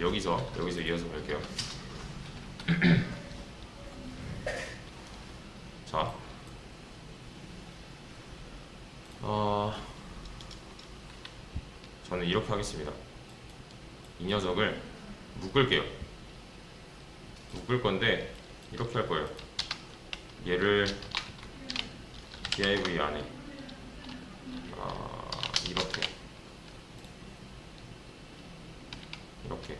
여기서 여기서 이어서 갈게요. 자, 어, 저는 이렇게 하겠습니다. 이 녀석을 묶을게요. 묶을 건데 이렇게 할 거예요. 얘를 div 안에 아, 이렇게 이렇게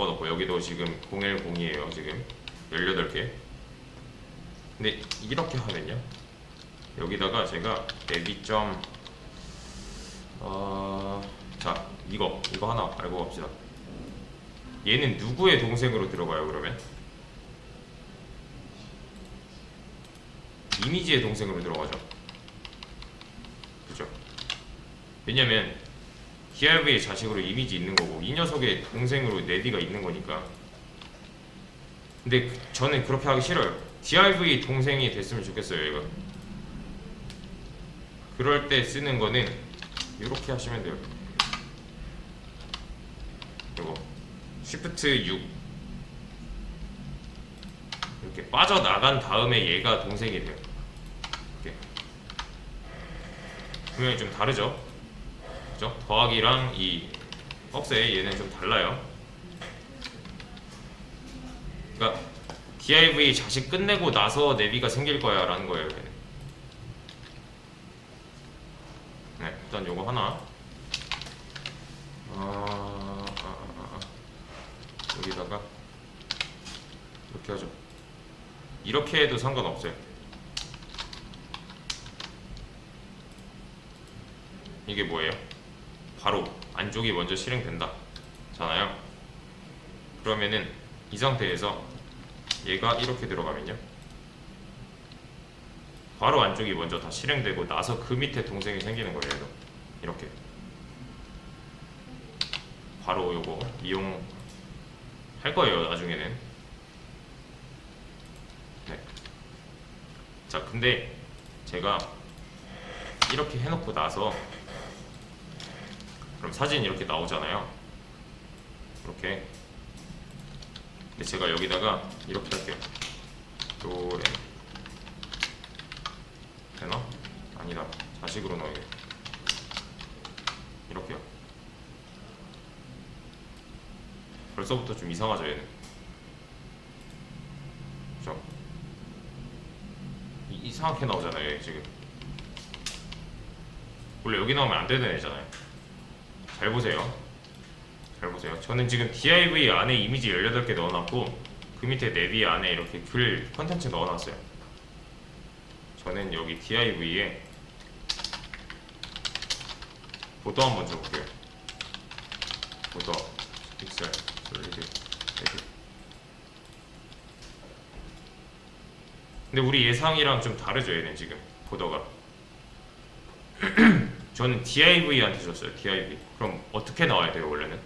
바꿔놓고 여기도 지금 010이에요 지금. 18개. 근데 이렇게 하면요? 여기다가 제가 내비점 어, 자 이거 이거 하나 알고 갑시다. 얘는 누구의 동생으로 들어가요 그러면? 이미지의 동생으로 들어가죠. 그죠? 왜냐면 DRV의 자식으로 이미지 있는 거고 이 녀석의 동생으로 네디가 있는 거니까. 근데 그- 저는 그렇게 하기 싫어요. DRV 동생이 됐으면 좋겠어요 얘가 그럴 때 쓰는 거는 이렇게 하시면 돼요. 이거. Shift 6 이렇게 빠져나간 다음에 얘가 동생이 돼요. 이렇게. 분명히 좀 다르죠 그죠? 더하기랑 이 꺽쇠 얘는 좀 달라요. 그러니까 div 자식 끝내고 나서 내비가 생길 거야 라는 거예요. 얘는. 네, 일단 요거 하나. 아, 아, 아, 아. 여기다가 이렇게 하죠. 이렇게 해도 상관없어요. 이게 뭐예요? 바로 안쪽이 먼저 실행된다. 잖아요. 그러면은 이 상태에서 얘가 이렇게 들어가면요. 바로 안쪽이 먼저 다 실행되고 나서 그 밑에 동생이 생기는 거예요. 이렇게. 바로 요거 이용 할 거예요 나중에는. 네. 자 근데 제가 이렇게 해놓고 나서 그럼 사진 이렇게 나오잖아요. 이렇게. 근데 제가 여기다가 이렇게 할게요. 요래. 되나? 아니다. 자식으로 넣어야겠다. 이렇게요. 벌써부터 좀 이상하죠, 얘는. 그죠? 이- 이상하게 나오잖아요, 얘 지금. 원래 여기 나오면 안 되는 애잖아요. 잘 보세요. 잘 보세요. 저는 지금 div 안에 이미지 18개 넣어놨고 그 밑에 내비 안에 이렇게 글 컨텐츠 넣어놨어요. 저는 여기 div에 보도 한번 줘볼게요. 보도 픽셀 솔리드 레드. 근데 우리 예상이랑 좀 다르죠 얘는 지금 보도가. 저는 div한테 줬어요. div. 그럼 어떻게 나와야 돼요 원래는?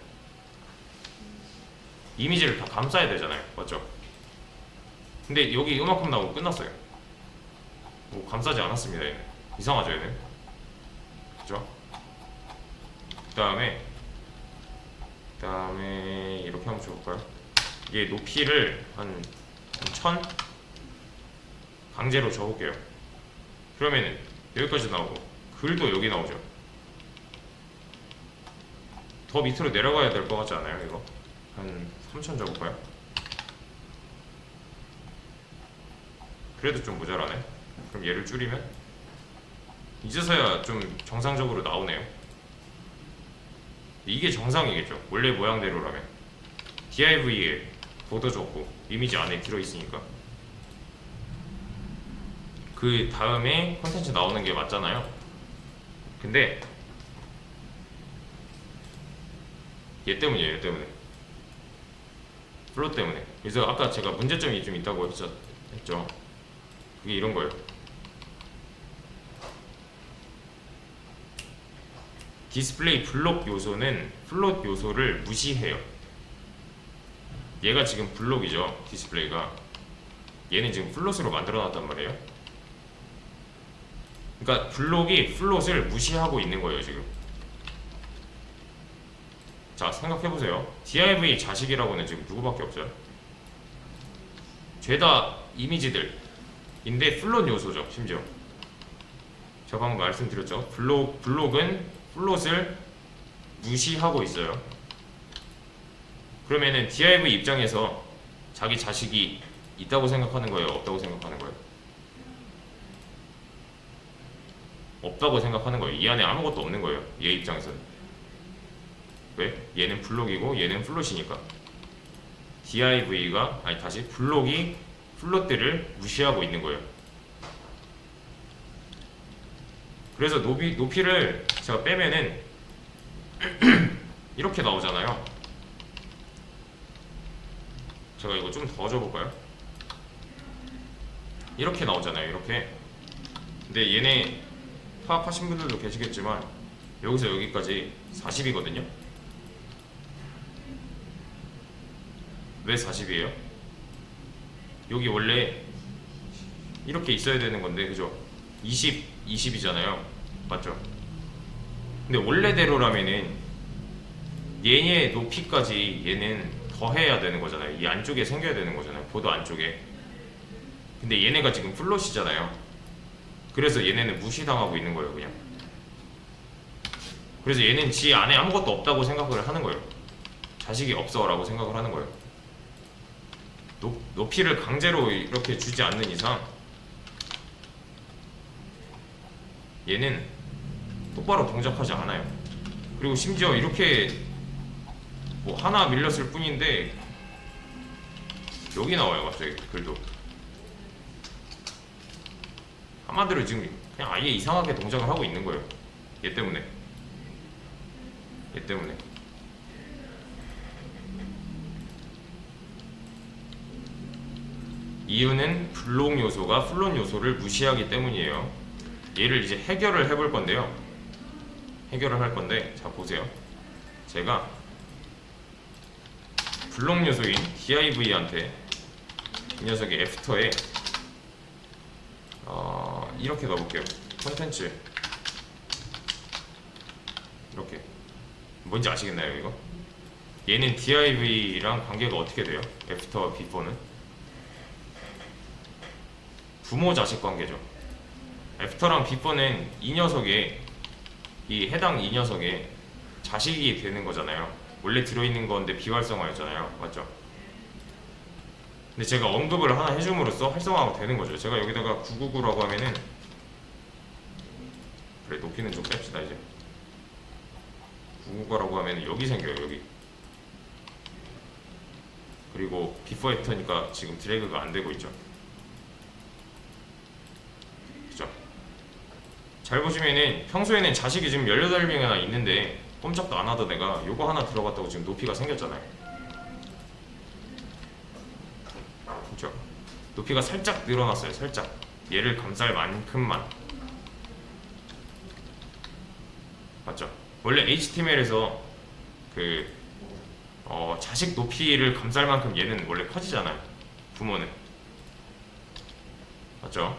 이미지를 다 감싸야 되잖아요. 맞죠? 근데 여기 이만큼 나오고 끝났어요. 뭐 감싸지 않았습니다. 얘는 이상하죠 얘는. 그죠? 그 다음에 그 다음에 이렇게 한번 줘볼까요? 이게 높이를 한, 한 천? 강제로 줘볼게요. 그러면은 여기까지 나오고 글도 여기 나오죠. 더 밑으로 내려가야 될 것 같지 않아요? 이거 한 3천 적을까요? 그래도 좀 모자라네. 그럼 얘를 줄이면 이제서야 좀 정상적으로 나오네요. 이게 정상이겠죠. 원래 모양대로라면 div에 보도 줬고 이미지 안에 들어 있으니까 그 다음에 콘텐츠 나오는 게 맞잖아요. 근데 얘 때문이에요, 얘 때문에. 플롯 때문에. 그래서 아까 제가 문제점이 좀 있다고 했죠. 그게 이런 거예요. 디스플레이 블록 요소는 플롯 요소를 무시해요. 얘가 지금 블록이죠, 디스플레이가. 얘는 지금 플롯으로 만들어 놨단 말이에요. 그러니까 블록이 플롯을 무시하고 있는 거예요, 지금. 자 생각해보세요. Div 자식이라고는 지금 누구밖에 없어요? 죄다 이미지들인데 플롯 요소죠 심지어. 제가 방금 말씀드렸죠. 블록, 블록은 플롯을 무시하고 있어요. 그러면은 div 입장에서 자기 자식이 있다고 생각하는 거예요? 없다고 생각하는 거예요? 없다고 생각하는 거예요. 이 안에 아무것도 없는 거예요. 얘 입장에서는 왜? 얘는 블록이고 얘는 플롯이니까 div가 아니 다시 블록이 플롯들을 무시하고 있는 거예요. 그래서 높이, 높이를 제가 빼면은 이렇게 나오잖아요. 제가 이거 좀 더 줘볼까요? 이렇게 나오잖아요. 이렇게. 근데 얘네 파악하신 분들도 계시겠지만 여기서 여기까지 40이거든요. 왜 40이에요? 여기 원래 이렇게 있어야 되는 건데 그죠? 20, 20이잖아요. 맞죠? 근데 원래대로라면은 얘의 높이까지 얘는 더해야 되는 거잖아요. 이 안쪽에 생겨야 되는 거잖아요. 보도 안쪽에. 근데 얘네가 지금 플롯이잖아요. 그래서 얘네는 무시당하고 있는 거예요 그냥. 그래서 얘는 지 안에 아무것도 없다고 생각을 하는 거예요. 자식이 없어 라고 생각을 하는 거예요 높, 높이를 강제로 이렇게 주지 않는 이상 얘는 똑바로 동작하지 않아요. 그리고 심지어 이렇게 뭐 하나 밀렸을 뿐인데 여기 나와요 갑자기 글도 한마디로 지금 그냥 아예 이상하게 동작을 하고 있는 거예요. 얘 때문에 얘 때문에 이유는 블록 요소가 플롯 요소를 무시하기 때문이에요. 얘를 이제 해결을 해볼 건데요. 해결을 할 건데, 자 보세요. 제가 블록 요소인 div한테 이 녀석의 애프터에 어, 이렇게 넣어볼게요. 콘텐츠 이렇게 뭔지 아시겠나요 이거? 얘는 div랑 관계가 어떻게 돼요? 애프터와 비포는? 부모 자식 관계죠. 애프터랑 비포는 이 녀석의 이 해당 이 녀석의 자식이 되는 거잖아요. 원래 들어있는 건데 비활성화였잖아요. 맞죠? 근데 제가 언급을 하나 해줌으로써 활성화가 되는 거죠. 제가 여기다가 999라고 하면은 그래 높이는 좀 뺍시다 이제 999라고 하면 여기 생겨요 여기 그리고 비포 애프터니까 지금 드래그가 안 되고 있죠. 잘 보시면은 평소에는 자식이 지금 18명이나 있는데 꼼짝도 안 하던 애가 요거 하나 들어갔다고 지금 높이가 생겼잖아요. 그렇죠? 높이가 살짝 늘어났어요. 살짝. 얘를 감쌀 만큼만. 맞죠? 원래 HTML에서 그 어, 자식 높이를 감쌀 만큼 얘는 원래 커지잖아요. 부모는. 맞죠?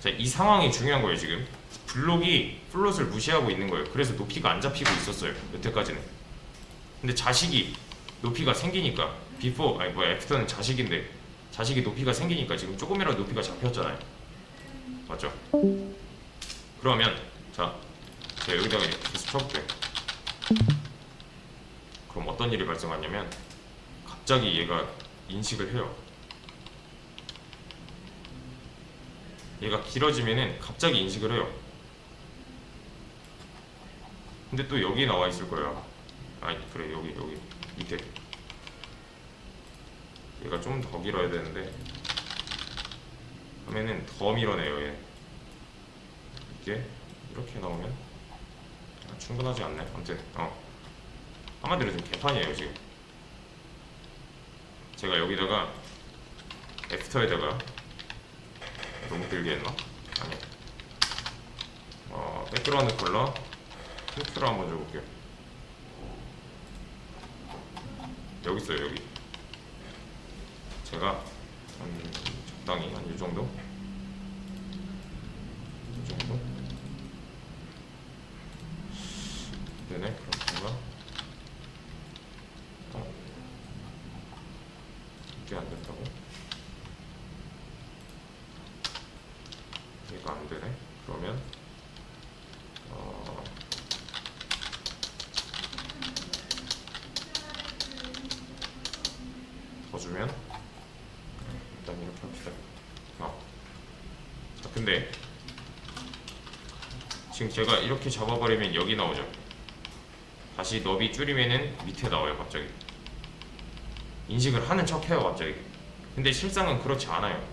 자, 이 상황이 중요한 거예요, 지금. 블록이 플롯을 무시하고 있는 거예요. 그래서 높이가 안 잡히고 있었어요. 여태까지는. 근데 자식이 높이가 생기니까 before 아니 뭐야 애프터는 자식인데 자식이 높이가 생기니까 지금 조금이라도 높이가 잡혔잖아요. 맞죠? 그러면 자 제가 여기다가 계속 쳐볼게요. 그럼 어떤 일이 발생하냐면 갑자기 얘가 인식을 해요. 얘가 길어지면은 갑자기 인식을 해요. 근데 또 여기 나와 있을 거야. 아니 그래 여기 여기 밑에. 얘가 좀 더 길어야 되는데 그러면은 더 밀어내요 얘. 이게 이렇게 나오면 아, 충분하지 않네. 아무튼 어 한마디로 지금 개판이에요 지금. 제가 여기다가 애프터에다가 너무 길게 했나? 아니. 어, 백그라운드 컬러 텍스트로 한번 줘볼게요. 여기 있어요, 여기. 제가 한 적당히 한 이 정도? 이 정도? 되네, 그렇구나. 이게 안 된다고? 얘가 안 되네. 그러면 어, 더 주면 일단 이렇게 합시다. 어. 자, 근데 지금 제가 이렇게 잡아버리면 여기 나오죠. 다시 너비 줄이면은 밑에 나와요, 갑자기. 인식을 하는 척 해요, 갑자기. 근데 실상은 그렇지 않아요.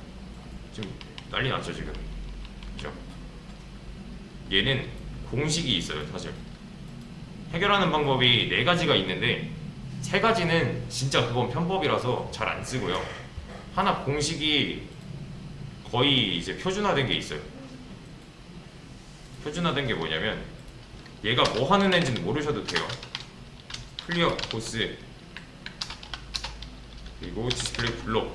지금 난리 났죠, 지금. 그죠? 얘는 공식이 있어요, 사실. 해결하는 방법이 네 가지가 있는데 세 가지는 진짜 그건 편법이라서 잘 안 쓰고요. 하나 공식이 거의 이제 표준화된 게 있어요. 표준화된 게 뭐냐면 얘가 뭐 하는 애인지는 모르셔도 돼요. 클리어 보스 그리고 디스플레이 블록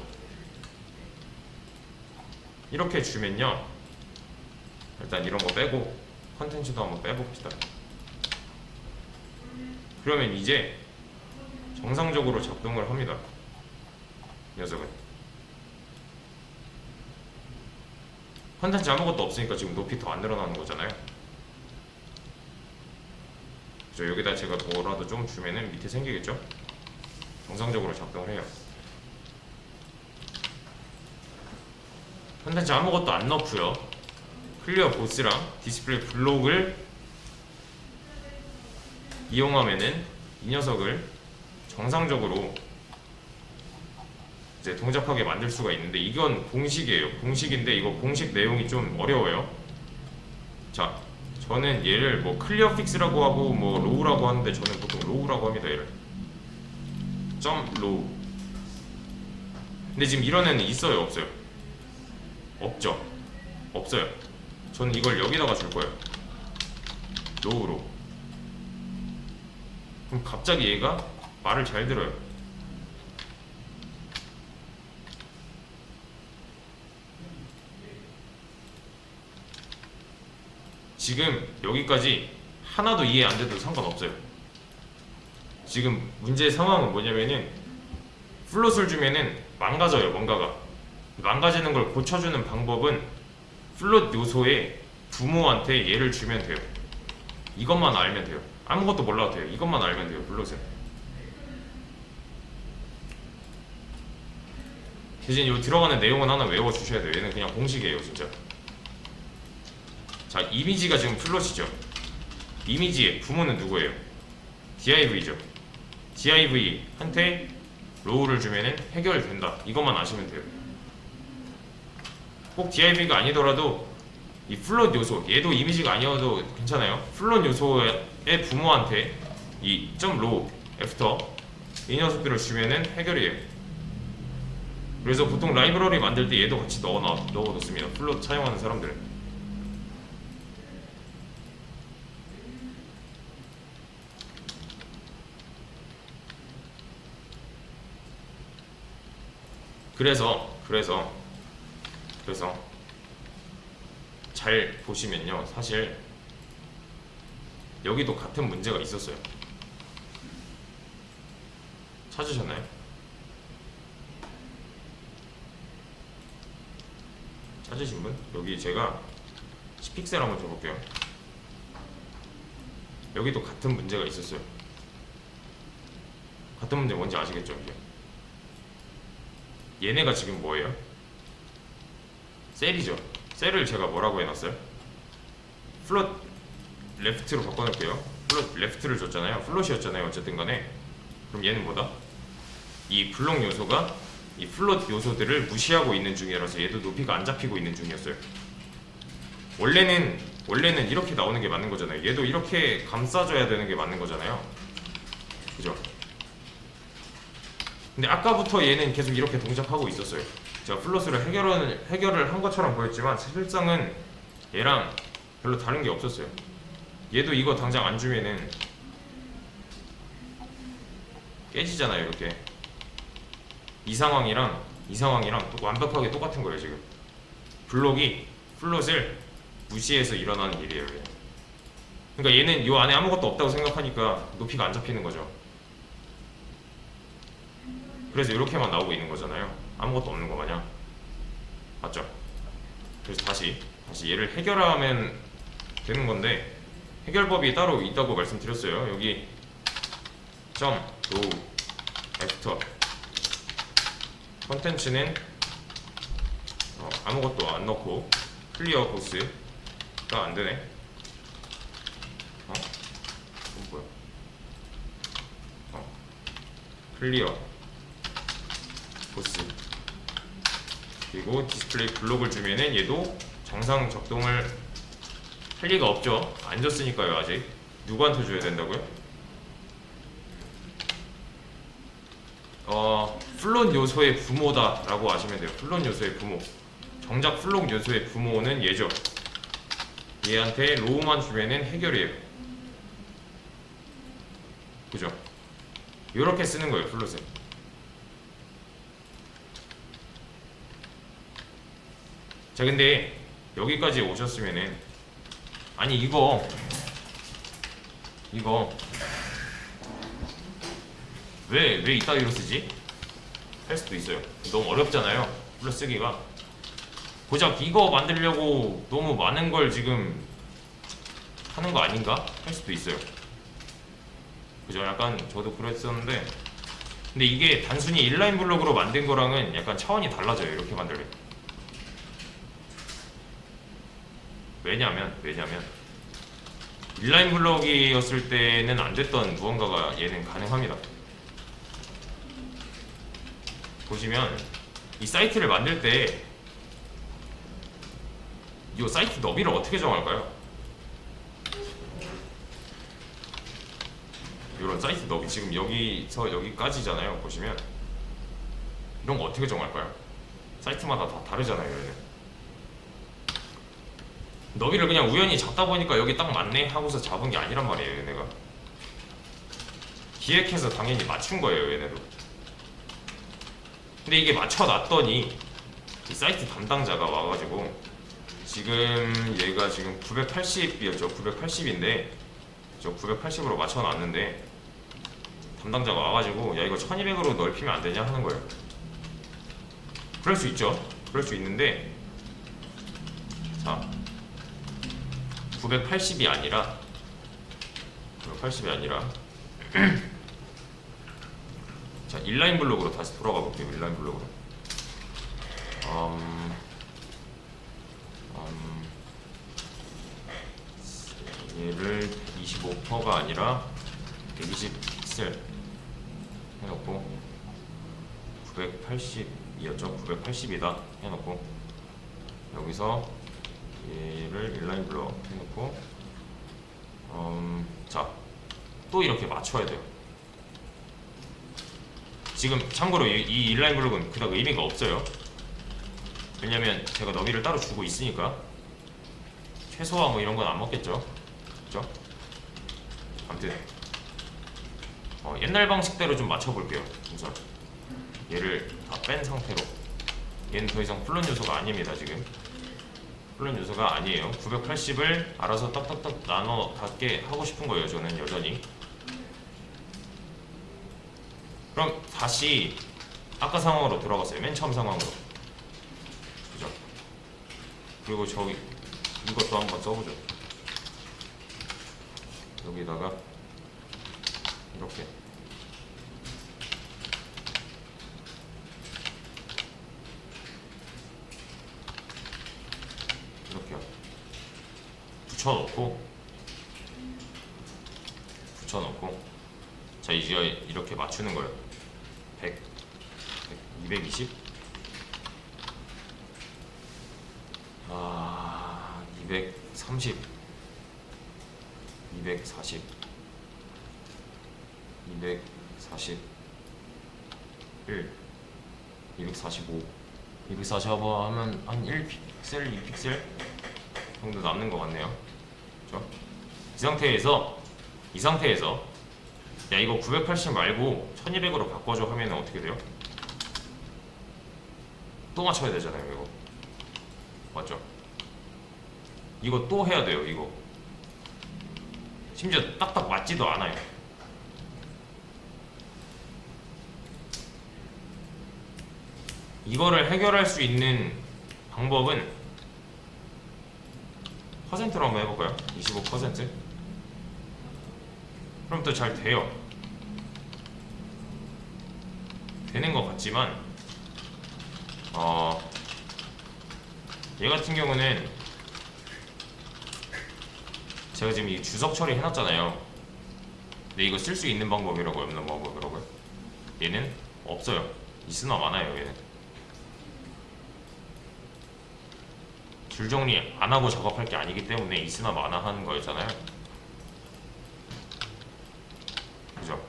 이렇게 주면요. 일단 이런 거 빼고 컨텐츠도 한번 빼봅시다. 그러면 이제 정상적으로 작동을 합니다. 이 녀석은 컨텐츠 아무것도 없으니까 지금 높이 더 안 늘어나는 거잖아요. 그죠? 여기다 제가 더라도 좀 주면은 밑에 생기겠죠? 정상적으로 작동을 해요. 컨텐츠 아무것도 안 넣고요. 클리어 보스랑 디스플레이 블록을 이용하면은 이 녀석을 정상적으로 이제 동작하게 만들 수가 있는데 이건 공식이에요. 공식인데 이거 공식 내용이 좀 어려워요. 자, 저는 얘를 뭐 클리어 픽스라고 하고 뭐 로우라고 하는데 저는 보통 로우라고 합니다. 얘를 점 로우. 근데 지금 이런 애는 있어요, 없어요? 없죠. 없어요. 저는 이걸 여기다가 줄 거예요. 로우로. 그럼 갑자기 얘가 말을 잘 들어요. 지금 여기까지 하나도 이해 안 돼도 상관없어요. 지금 문제 상황은 뭐냐면은 플롯을 주면은 망가져요, 뭔가가. 망가지는 걸 고쳐주는 방법은 플롯 요소에 부모한테 얘를 주면 돼요. 이것만 알면 돼요. 아무것도 몰라도 돼요. 이것만 알면 돼요, 플롯은. 대신 요 들어가는 내용은 하나 외워 주셔야 돼요. 얘는 그냥 공식이에요, 진짜. 자, 이미지가 지금 플롯이죠. 이미지의 부모는 누구예요? div죠. div한테 로우를 주면은 해결된다. 이것만 아시면 돼요. 꼭 div가 아니더라도 이 플롯 요소, 얘도 이미지가 아니어도 괜찮아요. 플롯 요소의 부모한테 이 점 로우, 애프터 이 녀석들을 주면은 해결이에요. 그래서 보통 라이브러리 만들 때 얘도 같이 넣어 넣어놓습니다. 플롯 사용하는 사람들은. 그래서 그래서 그래서 잘 보시면요 사실 여기도 같은 문제가 있었어요 찾으셨나요? 찾으신 분? 여기 제가 10픽셀 한번 줘볼게요 여기도 같은 문제가 있었어요 같은 문제 뭔지 아시겠죠 이제 얘네가 지금 뭐예요? 셀이죠. 셀을 제가 뭐라고 해놨어요? 플롯 레프트로 바꿔놓을게요. 플롯 레프트를 줬잖아요. 플롯이었잖아요. 어쨌든 간에 그럼 얘는 뭐다? 이 블록 요소가 이 플롯 요소들을 무시하고 있는 중이라서 얘도 높이가 안 잡히고 있는 중이었어요. 원래는 원래는 이렇게 나오는 게 맞는 거잖아요. 얘도 이렇게 감싸줘야 되는 게 맞는 거잖아요. 그죠? 근데 아까부터 얘는 계속 이렇게 동작하고 있었어요. 제가 플러스를 해결을 해결을 한 것처럼 보였지만 실상은 얘랑 별로 다른 게 없었어요. 얘도 이거 당장 안 주면은 깨지잖아요, 이렇게. 이 상황이랑 이 상황이랑 또 완벽하게 똑같은 거예요, 지금. 블록이 플롯을 무시해서 일어나는 일이에요. 얘. 그러니까 얘는 이 안에 아무것도 없다고 생각하니까 높이가 안 잡히는 거죠. 그래서 이렇게만 나오고 있는 거잖아요. 아무것도 없는 거 마냥. 맞죠? 그래서 다시 다시 얘를 해결하면 되는 건데 해결법이 따로 있다고 말씀드렸어요. 여기 점 로우 애프터 컨텐츠는 어, 아무것도 안 넣고 클리어 보스가 안 되네. 어? 뭐야? 어. 클리어 보스 그리고 디스플레이 블록을 주면은 얘도 정상 작동을 할 리가 없죠. 안 줬으니까요 아직. 누구한테 줘야 된다고요? 어, 플롯 요소의 부모다라고 아시면 돼요. 플롯 요소의 부모. 정작 플롯 요소의 부모는 얘죠. 얘한테 로우만 주면은 해결이에요. 그죠? 이렇게 쓰는 거예요, 플롯은. 자, 근데 여기까지 오셨으면은 아니 이거 이거 왜 왜 이따위로 쓰지? 할 수도 있어요. 너무 어렵잖아요. 플러스 쓰기가. 고작 이거 만들려고 너무 많은 걸 지금 하는 거 아닌가? 할 수도 있어요. 그죠? 약간 저도 그랬었는데 근데 이게 단순히 인라인 블록으로 만든 거랑은 약간 차원이 달라져요. 이렇게 만들면. 왜냐면 왜냐면 인라인 블록이었을 때는 안 됐던 무언가가 얘는 가능합니다. 보시면 이 사이트를 만들 때 이 사이트 너비를 어떻게 정할까요? 이런 사이트 너비 지금 여기서 여기까지잖아요. 보시면 이런 거 어떻게 정할까요? 사이트마다 다 다르잖아요. 얘는. 너비를 그냥 우연히 잡다 보니까 여기 딱 맞네 하고서 잡은 게 아니란 말이에요. 얘네가 기획해서 당연히 맞춘 거예요. 얘네도. 근데 이게 맞춰놨더니 이 사이트 담당자가 와가지고 지금 얘가 지금 980이었죠. 980인데 저 980으로 맞춰놨는데 담당자가 와가지고 야 이거 1200으로 넓히면 안 되냐 하는 거예요. 그럴 수 있죠. 그럴 수 있는데 자 980이 아니라 980이 아니라 자 인라인 블록으로 다시 돌아가 볼게요 인라인 블록으로. 음, 음, 얘를 25%가 아니라 120 픽셀 해놓고 980이었죠? 980이다 해놓고 여기서 얘를 인라인 블록 해놓고 음, 자또 이렇게 맞춰야 돼요 지금 참고로 이, 이 인라인 블록은 그닥 의미가 없어요. 왜냐면 제가 너비를 따로 주고 있으니까 최소화 뭐 이런 건 안 먹겠죠. 그죠? 아무튼 어, 옛날 방식대로 좀 맞춰볼게요. 우선 얘를 다 뺀 상태로 얘는 더 이상 플롯 요소가 아닙니다. 지금 플롯 요소가 아니에요. 980을 알아서 딱딱딱 나눠 갖게 하고 싶은 거예요. 저는 여전히 그럼 다시 아까 상황으로 돌아갔어요. 맨 처음 상황으로. 그죠? 그리고 저기 이것도 한번 써보죠. 여기다가 이렇게 이렇게요. 붙여놓고 붙여놓고 자 이제 이렇게 맞추는 거예요. 100, 220. 아, 230. 240. 241. 245. 245 하면 한 1픽셀, 2픽셀 정도 남는 것 같네요. 그렇죠? 이 상태에서 이 상태에서 야 이거 980 말고 1200으로 바꿔줘 하면 어떻게 돼요? 또 맞춰야 되잖아요 이거 맞죠? 이거 또 해야 돼요 이거 심지어 딱딱 맞지도 않아요 이거를 해결할 수 있는 방법은 퍼센트로 한번 해볼까요? 25% 그럼 또 잘 돼요. 되는 것 같지만 어, 얘 같은 경우는 제가 지금 이 주석 처리 해놨잖아요. 근데 이거 쓸 수 있는 방법이라고 없는 방법이라고요? 얘는 없어요. 있으나 많아요 얘는? 줄 정리 안 하고 작업할 게 아니기 때문에 있으나 마나 하는 거였잖아요. 그죠?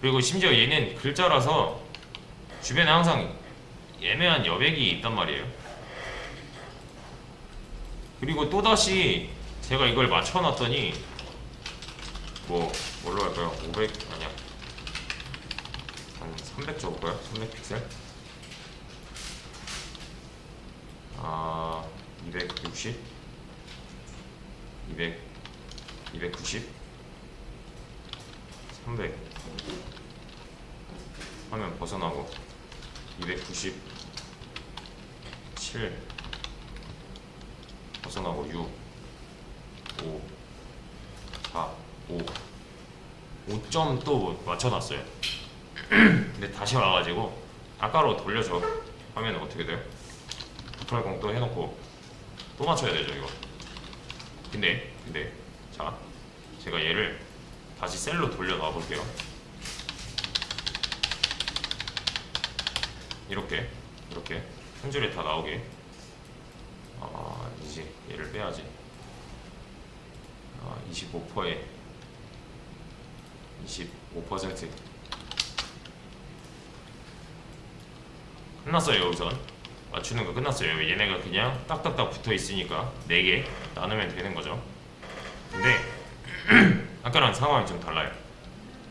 그리고 심지어 얘는 글자라서 주변에 항상 애매한 여백이 있단 말이에요. 그리고 또다시 제가 이걸 맞춰놨더니 뭐 뭘로 할까요? 500 아니야 한 300 적을까요? 300 픽셀? 아, 260, 200, 290, 300 하면 벗어나고 290, 7 벗어나고 6, 5, 4, 5 5점 또 맞춰놨어요. 근데 다시 와가지고 아까로 돌려줘 하면 어떻게 돼요? 도탈공 또 해놓고 또 맞춰야 되죠 이거 근데 근데 자 제가 얘를 다시 셀로 돌려 놔 볼게요 이렇게 이렇게 한 줄에 다 나오게 아 이제 얘를 빼야지 아 25%에 25% 끝났어요 우선 맞추는 거 끝났어요. 얘네가 그냥 딱딱딱 붙어 있으니까 4개 나누면 되는 거죠. 근데 아까랑 상황이 좀 달라요.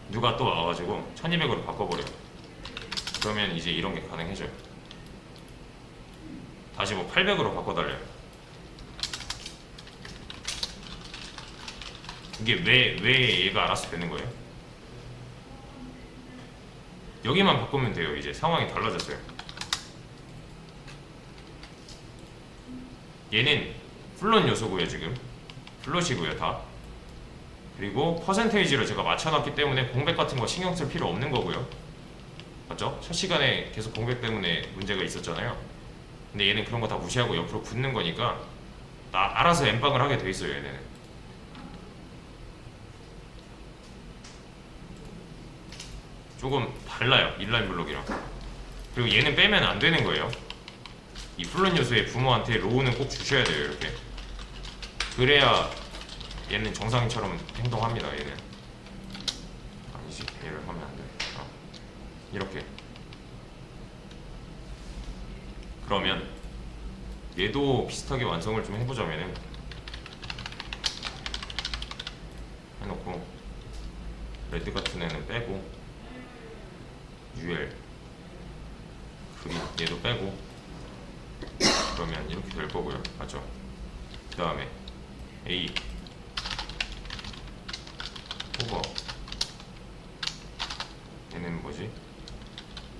누가 또 와가지고 1200으로 바꿔버려. 그러면 이제 이런 게 가능해져요. 다시 뭐 800으로 바꿔달래요. 이게 왜, 왜 얘가 알아서 되는 거예요? 여기만 바꾸면 돼요. 이제 상황이 달라졌어요. 얘는 플롯 요소고요 지금 플롯이고요 다 그리고 퍼센테이지로 제가 맞춰놨기 때문에 공백 같은 거 신경 쓸 필요 없는 거고요 맞죠? 첫 시간에 계속 공백 때문에 문제가 있었잖아요. 근데 얘는 그런 거 다 무시하고 옆으로 붙는 거니까 나 알아서 엠빵을 하게 돼 있어요 얘네는. 조금 달라요 인라인 블록이랑. 그리고 얘는 빼면 안 되는 거예요. 이 플롯 요소의 부모한테 로우는 꼭 주셔야 돼요 이렇게. 그래야 얘는 정상인처럼 행동합니다 얘는 아니지 얘를 하면 안돼 어. 이렇게 그러면 얘도 비슷하게 완성을 좀 해보자면은 해놓고 레드 같은 애는 빼고 UL 그린 얘도 빼고 그러면 이렇게 될 거고요. 맞죠? 그 다음에 A 오버 얘는 뭐지?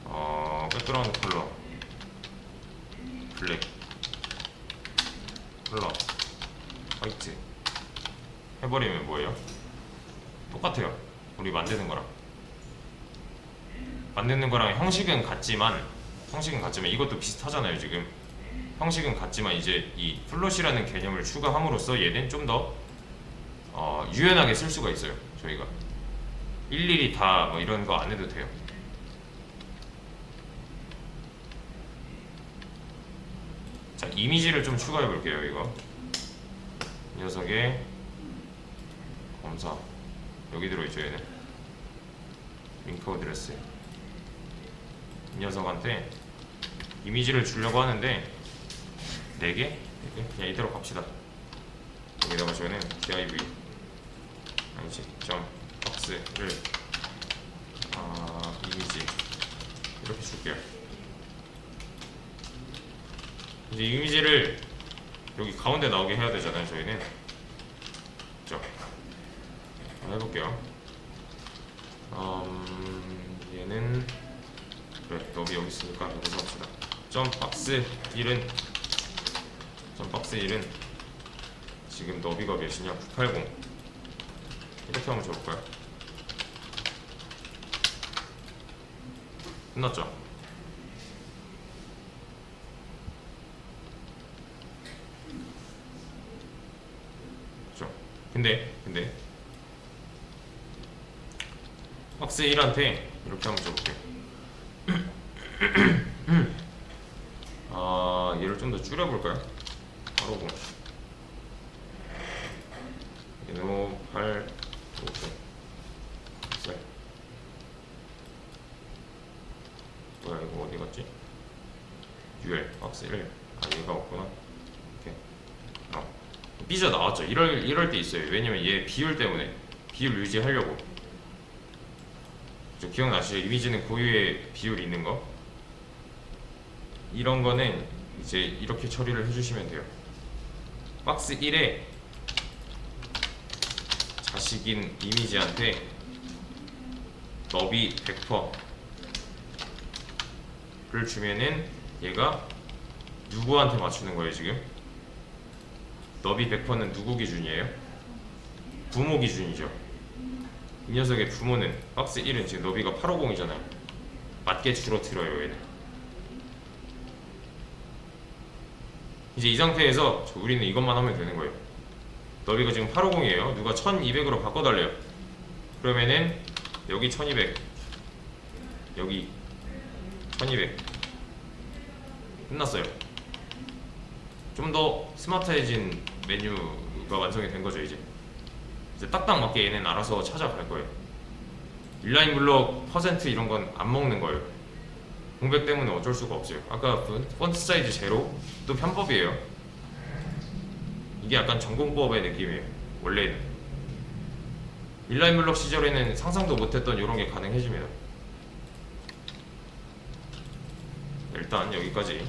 어, 백그라운드 컬러 블랙 컬러 화이트 해버리면 뭐예요? 똑같아요. 우리 만드는 거랑 만드는 거랑 형식은 같지만 형식은 같지만 이것도 비슷하잖아요 지금 형식은 같지만 이제 이 플롯이라는 개념을 추가함으로써 얘는 좀더 어, 유연하게 쓸 수가 있어요. 저희가 일일이 다 뭐 이런 거 안 해도 돼요. 자 이미지를 좀 추가해 볼게요. 이거. 이 녀석의 검사. 여기 들어있죠 얘는 링크 어드레스. 이 녀석한테 이미지를 주려고 하는데 4개? 4개? 그냥 이대로 갑시다. 여기다가 저는 div 아니지 점 박스를 아 이미지. 이렇게 줄게요 이제 이미지를 여기 가운데 나오게 해야 되잖아요 저희는. 그죠 해볼게요. 음, 얘는 그래 너비 여기 있으니까 여기서 합시다. 점 박스 1은 점 박스 1은 지금 너비가 몇이냐? 980 이렇게 한번 줘볼까요? 끝났죠? 그죠? 근데 근데. 박스 1한테 이렇게 한번 줘볼게요 아 얘를 좀 더 줄여볼까요? 바로 뭐. 이노 8 5 셀 뭐야 이거 어디 갔지? UL 박스 1 아 얘가 없구나 이렇게 어 삐져 나왔죠. 이럴 이럴 때 있어요. 왜냐면 얘 비율 때문에 비율 유지하려고. 저 기억나시죠? 이미지는 고유의 비율이 있는 거? 이런 거는 이제 이렇게 처리를 해주시면 돼요. 박스 1에 자식인 이미지한테 너비 100%를 주면은 얘가 누구한테 맞추는 거예요 지금? 너비 100%는 누구 기준이에요? 부모 기준이죠. 이 녀석의 부모는 박스 1은 지금 너비가 850이잖아요. 맞게 줄어들어요 얘는. 이제 이 상태에서 저 우리는 이것만 하면 되는 거예요. 너비가 지금 850이에요. 누가 1200으로 바꿔달래요. 그러면은 여기 1200 여기 1200 끝났어요 좀 더 스마트해진 메뉴가 완성이 된 거죠 이제. 이제 딱딱 맞게 얘는 알아서 찾아갈 거예요. 인라인 블록 퍼센트 이런 건 안 먹는 거예요. 공백 때문에 어쩔 수가 없어요. 아까 그 폰트 사이즈 제로? 또 편법이에요. 이게 약간 전공법의 느낌이에요 원래는. 인라인 블록 시절에는 상상도 못했던 이런 게 가능해집니다. 일단 여기까지